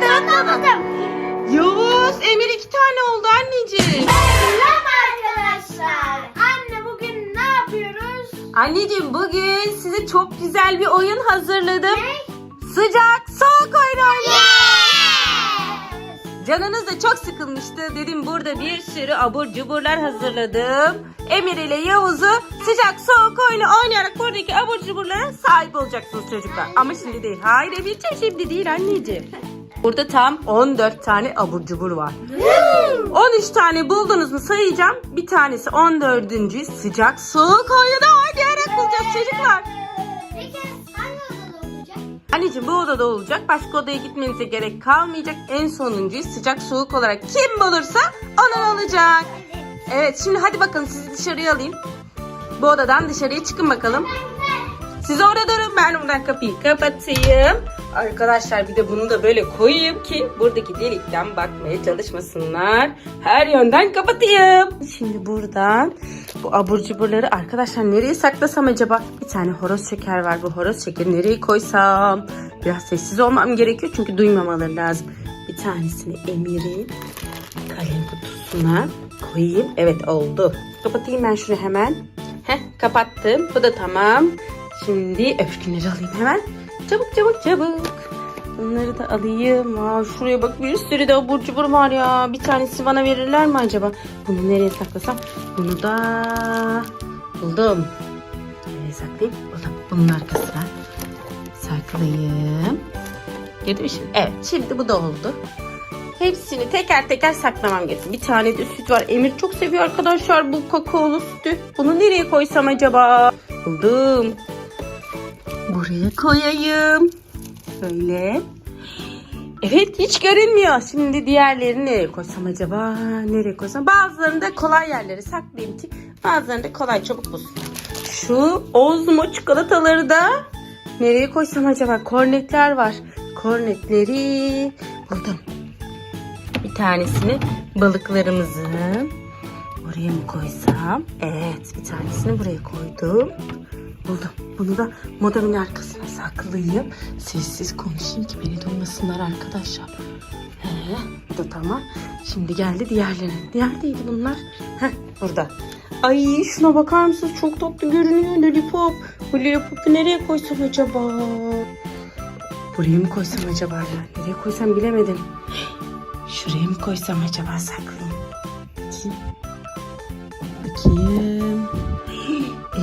bana. Anlamadım. Yavuz Emir iki tane oldu anneciğim. Selam arkadaşlar. Anne bugün ne yapıyoruz? Anneciğim bugün size çok güzel bir oyun hazırladım. Ne? Sıcak soğuk oyunu oynayacağız. Yes. Canınız da çok sıkılmıştı. Dedim burada bir sürü abur cuburlar hazırladım. Emir ile Yavuz'u sıcak soğuk oyunu oynayarak buradaki abur cuburlara sahip olacaksınız çocuklar. Ama şimdi değil. Hayır Emirciğim şimdi değil anneciğim. Burada tam 14 tane abur cubur var. 13 tane buldunuz mu sayacağım. Bir tanesi 14. sıcak soğuk oyunu oynayarak bulacağız çocuklar. Peki hangi odada olacak? Anneciğim bu odada olacak. Başka odaya gitmenize gerek kalmayacak. En sonuncuyu sıcak soğuk olarak kim bulursa onun olacak. Evet şimdi hadi bakın sizi dışarıya alayım. Bu odadan dışarıya çıkın bakalım. Siz orada durun ben buradan kapıyı kapatayım. Arkadaşlar bir de bunu da böyle koyayım ki buradaki delikten bakmaya çalışmasınlar. Her yönden kapatayım. Şimdi buradan bu abur cuburları arkadaşlar nereye saklasam acaba? Bir tane horoz şeker var. Bu horoz şekeri nereye koysam? Biraz sessiz olmam gerekiyor çünkü duymamaları lazım. Bir tanesini Emir'in kalem kutusuna koyayım. Evet oldu. Kapatayım ben şunu hemen. Heh kapattım. Bu da tamam. Şimdi öpkünleri alayım hemen. Çabuk çabuk çabuk. Bunları da alayım. Aa, şuraya bak bir sürü de abur cubur var ya. Bir tanesi bana verirler mi acaba? Bunu nereye saklasam? Bunu da buldum. Nereye saklayayım? Buldum. Bunun arkasına saklayayım. Girdi mi şimdi? Evet şimdi bu da oldu. Hepsini teker teker saklamam gerekiyor. Bir tane de süt var. Emir çok seviyor arkadaşlar bu kakaolu sütü. Bunu nereye koysam acaba? Buldum. Buraya koyayım. Böyle. Evet hiç görünmüyor. Şimdi diğerlerini nereye koysam acaba? Nereye koysam? Bazılarını da kolay yerlere saklayayım ki bazılarını da kolay çabuk bulsun. Şu Ozmo çikolataları da nereye koysam acaba? Kornetler var. Kornetleri buldum. Bir tanesini balıklarımızın oraya mı koysam? Evet bir tanesini buraya koydum. Buldum. Bunu da modemin arkasına saklayayım. Sessiz konuşayım ki beni duymasınlar arkadaşlar. He, bu da tamam. Şimdi geldi diğerleri. Neredeydi bunlar? Heh, burada. Ay şuna bakar mısınız? Çok tatlı görünüyor lollipop. Bu lollipopu nereye koysam acaba? Buraya mı koysam acaba ya? Nereye koysam bilemedim. Şuraya mı koysam acaba saklayayım? Bakayım. Bakayım.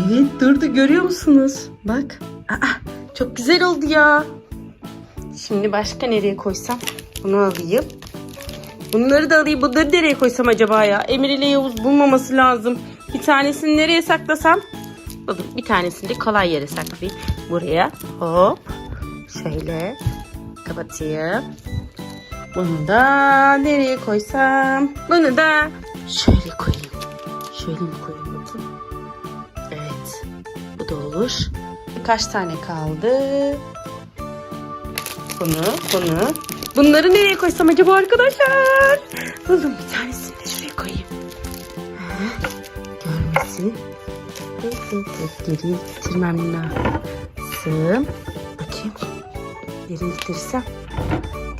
Evet durdu görüyor musunuz? Bak. Aa, çok güzel oldu ya. Şimdi başka nereye koysam? Bunu alayım. Bunları da alayım. Bunları nereye koysam acaba ya? Emir ile Yavuz bulmaması lazım. Bir tanesini nereye saklasam? Buldum. Bir tanesini de kolay yere saklayayım. Buraya. Hop. Şöyle. Kapatayım. Bunu da nereye koysam? Bunu da şöyle koyayım. Şöyle mi koyayım olur. Kaç tane kaldı? Bunu, bunu. Bunları nereye koysam acaba arkadaşlar? Buldum bir tanesini de şuraya koyayım. Görmesin. Geri getirmem lazım. Bakayım. Geri getirsem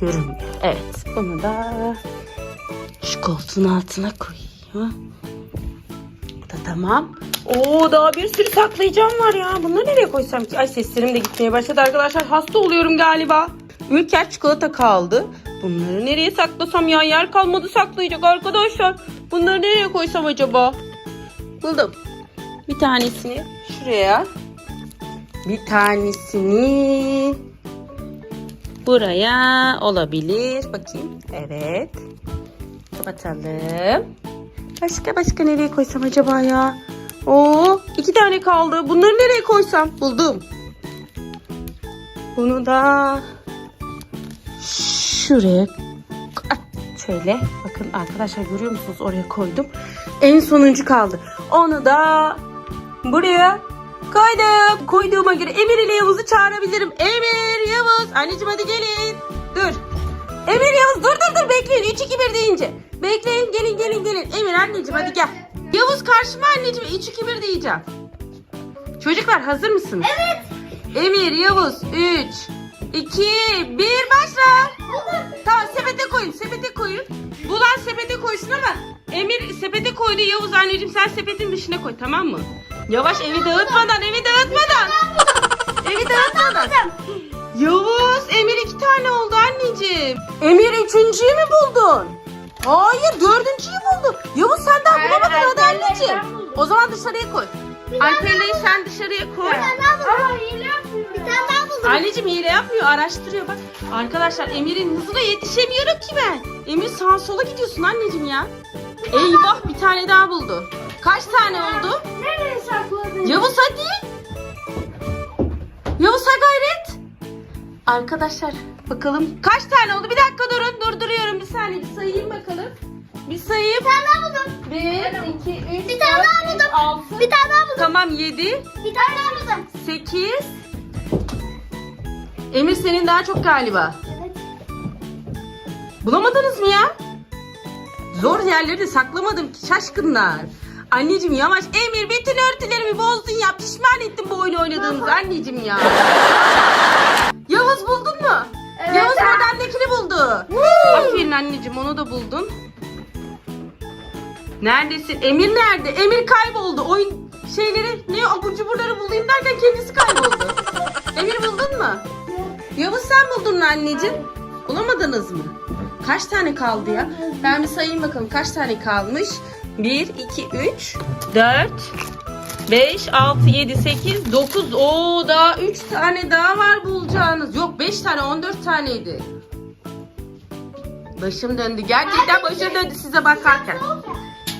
görünmüyor. Evet. Bunu da şu koltuğun altına koyayım. Bu da tamam. Oo daha bir sürü saklayacağım var ya. Bunları nereye koysam ki? Ay seslerim de gitmeye başladı arkadaşlar. Hasta oluyorum galiba. Ülker çikolata kaldı. Bunları nereye saklasam ya? Yer kalmadı saklayacak arkadaşlar. Bunları nereye koysam acaba? Buldum. Bir tanesini şuraya. Bir tanesini buraya olabilir. Bakayım. Evet. Kapatalım. Başka başka nereye koysam acaba ya? Oo, iki tane kaldı. Bunları nereye koysam? Buldum. Bunu da şuraya şöyle bakın arkadaşlar görüyor musunuz oraya koydum. En sonuncu kaldı. Onu da buraya koydum. Koyduğuma göre Emir ile Yavuz'u çağırabilirim. Emir, Yavuz. Anneciğim hadi gelin. Dur. Emir, Yavuz dur dur dur bekleyin. 3 2 1 deyince. Bekleyin gelin gelin gelin. Emir anneciğim hadi gel. Yavuz karşıma anneciğim 3 2 1 diyeceğim. Çocuklar hazır mısınız? Evet. Emir, Yavuz 3 2, 1 başla. Tamam sepete koyun sepete koyun. Bulan sepete koysun ama Emir sepete koydu Yavuz anneciğim sen sepetin dışına koy tamam mı? Yavaş evi dağıtmadan evi dağıtmadan. Dışarıya koy. Alper'leyi sen dışarıya koy. Bir tane daha buldum. Aa, hile yapıyor. Bir tane daha buldum. Anneciğim hile yapmıyor araştırıyor bak. Arkadaşlar Emir'in hızına yetişemiyorum ki ben. Emir sağa sola gidiyorsun anneciğim ya. Eyvah bir tane daha buldu. Kaç tane oldu? Nereye sakladın? Yavuz hadi. Yavuz ha gayret. Arkadaşlar bakalım kaç tane oldu? Bir dakika durun durduruyorum bir saniye bir sayayım bakalım. Bir sayayım. Bir tane daha buldum. Bir, iki, üç, Bir tane daha buldum. Tamam yedi, Bir tane daha buldum. sekiz. Emir senin daha çok galiba. Evet. Bulamadınız mı ya? Zor yerleri de saklamadım ki şaşkınlar. Anneciğim yavaş. Emir bütün örtülerimi bozdun ya. Pişman ettim bu oyunu oynadığımız anneciğim ya. Yavuz buldun mu? Evet. Yavuz modemdekini buldu. Aferin anneciğim onu da buldun. Neredesin? Emir nerede? Emir kayboldu. Oyun şeyleri ne abur cuburları bulayım derken kendisi kayboldu. Emir buldun mu? Yavuz sen buldun mu anneciğim? Bulamadınız mı? Kaç tane kaldı ya? Ben bir sayayım bakalım kaç tane kalmış? 1, 2, 3, 4, 5, 6, 7, 8, 9. Oo daha 3 tane daha var bulacağınız. Yok 5 tane 14 taneydi. Başım döndü. Gerçekten başım döndü size bakarken.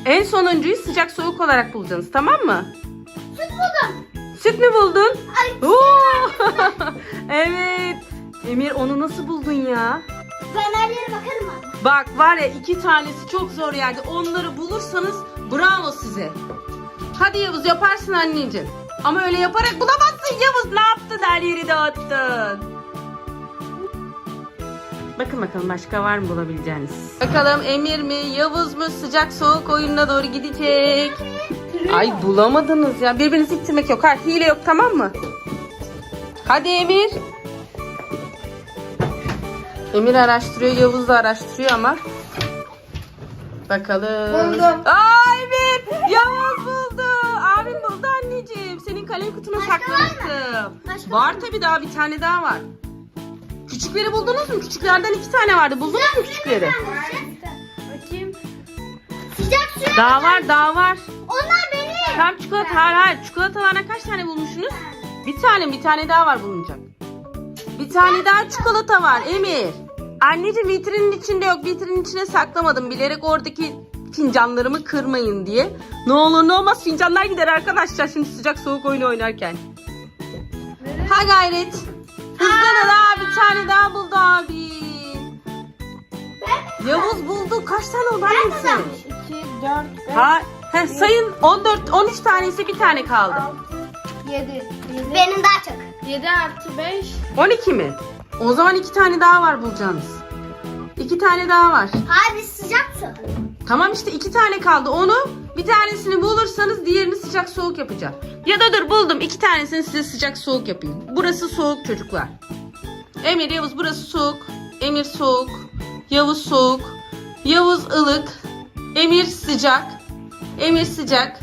En sonuncuyu sıcak soğuk olarak bulacaksınız tamam mı? Süt buldum. Süt mü buldun? Ay. Oo! evet. Emir onu nasıl buldun ya? Ben her yere bakarım anne. Bak var ya iki tanesi çok zor yerde. Onları bulursanız bravo size. Hadi Yavuz yaparsın anneciğim. Ama öyle yaparak bulamazsın Yavuz. Ne yaptın her yeri dağıttın. Bakın bakalım başka var mı bulabileceğiniz. Bakalım Emir mi Yavuz mu sıcak soğuk oyununa doğru gidecek. Ay bulamadınız ya. Birbirinizi ittirmek yok. Ha, hile yok tamam mı? Hadi Emir. Emir araştırıyor, Yavuz da araştırıyor ama. Bakalım. Buldum. Aa Emir! Yavuz buldu. Abim buldu anneciğim. Senin kalem kutuna Başka var mı? saklamıştım. Başka Var tabii daha bir tane daha var. Küçükleri buldunuz mu? Küçüklerden iki tane vardı. Buldunuz mu küçükleri? Bakayım. Sıcak suya. Daha var, daha var. Onlar benim. Tam çikolata, hayır hayır. Çikolatalarına kaç tane bulmuşsunuz? Bir tane, bir tane daha var bulunacak. Bir tane daha çikolata var Emir. Anneciğim vitrinin içinde yok. Vitrinin içine saklamadım. Bilerek oradaki fincanlarımı kırmayın diye. Ne olur ne olmaz fincanlar gider arkadaşlar şimdi sıcak soğuk oyunu oynarken. Ha gayret. Hızlı daha bir tane daha buldu abi. Yavuz buldu. Kaç tane oldu annesi? 2, 4, 5, Ha, he, sayın 14 13 tanesi bir tane kaldı. 7. Benim daha çok. 7 artı 5. 12 mi? O zaman iki tane daha var bulacağınız. İki tane daha var. Hadi sıcak su. Tamam işte iki tane kaldı. Onu bir tanesini bulursanız diğerini sıcak soğuk yapacağım. Ya da dur buldum. iki tanesini size sıcak soğuk yapayım. Burası soğuk çocuklar. Emir Yavuz burası soğuk. Emir soğuk. Yavuz soğuk. Yavuz ılık. Emir sıcak. Emir sıcak.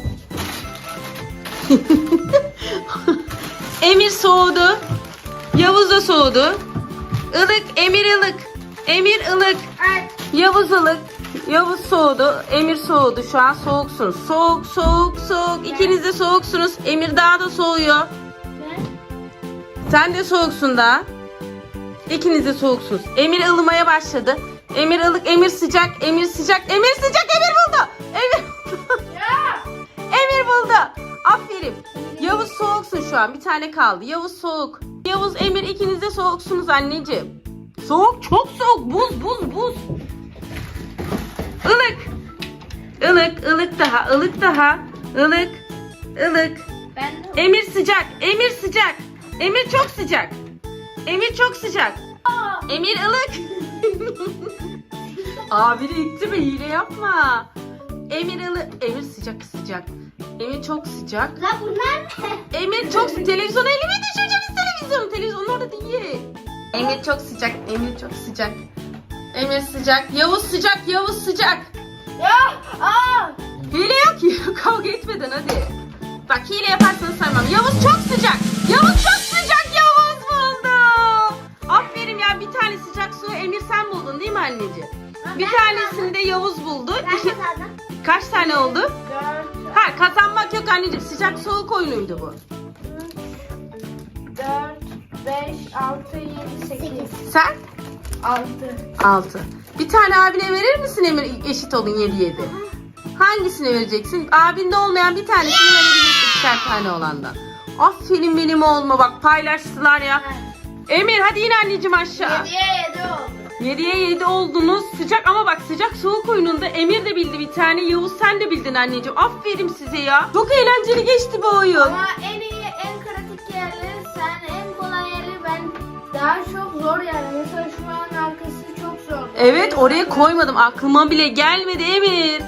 Emir soğudu. Yavuz da soğudu. Ilık, Emir ılık. Emir ılık. Yavuz ılık. Yavuz soğudu. Emir soğudu. Şu an soğuksunuz. Soğuk, soğuk, soğuk. İkiniz de soğuksunuz. Emir daha da soğuyor. Ben. Sen de soğuksun daha. İkiniz de soğuksunuz. Emir ılımaya başladı. Emir ılık, Emir sıcak, Emir sıcak, Emir sıcak, Emir buldu. Emir Ya. Emir buldu. Aferin. Yavuz soğuksun şu an. Bir tane kaldı. Yavuz soğuk. Yavuz, Emir ikiniz de soğuksunuz anneciğim. Soğuk, çok soğuk. Buz, buz, buz. Ilık. Ilık, ılık daha, ılık daha. Ilık, ılık. Ben de. Emir sıcak, Emir sıcak. Emir çok sıcak. Emir çok sıcak. Emir ılık. Abini itti mi? Hile yapma. Emir ılık. Emir sıcak sıcak. Emir çok sıcak. La bunlar ne? Emir çok sıcak. Televizyonu elime düşüreceğiz televizyonu. Televizyon orada değil. Emir çok sıcak. Emir çok sıcak. Emir sıcak. Yavuz sıcak. Yavuz sıcak. Ya! Aa! Hile yok ki. Kavga etmeden hadi. Bak hile yaparsanız saymam. Yavuz çok sıcak. Yavuz çok sıcak. Yavuz buldu. Aferin ya bir tane sıcak su Emir sen buldun değil mi anneciğim? Bir tanesini de Yavuz buldu. Ben İki- kazandım. kaç tane oldu? Dört, Ha kazanmak yok anneciğim. Sıcak soğuk oyunuydu bu. dört, beş, altı, yedi, sekiz. Sen? Altı. 6. Bir tane abine verir misin Emir eşit olun 7 7? Hangisini vereceksin? Abinde olmayan bir tanesini verebilirsin ikişer tane olandan. Aferin benim oğluma bak paylaştılar ya. Emir hadi in anneciğim aşağı. Yediye yedi oldu. 7'ye 7 oldunuz. Sıcak ama bak sıcak soğuk oyununda Emir de bildi bir tane. Yavuz sen de bildin anneciğim. Aferin size ya. Çok eğlenceli geçti bu oyun. Ama en iyi, en kritik yerleri sen, daha çok zor yani. Mesela şu an arkası çok zor. Evet oraya koymadım. Aklıma bile gelmedi Emir.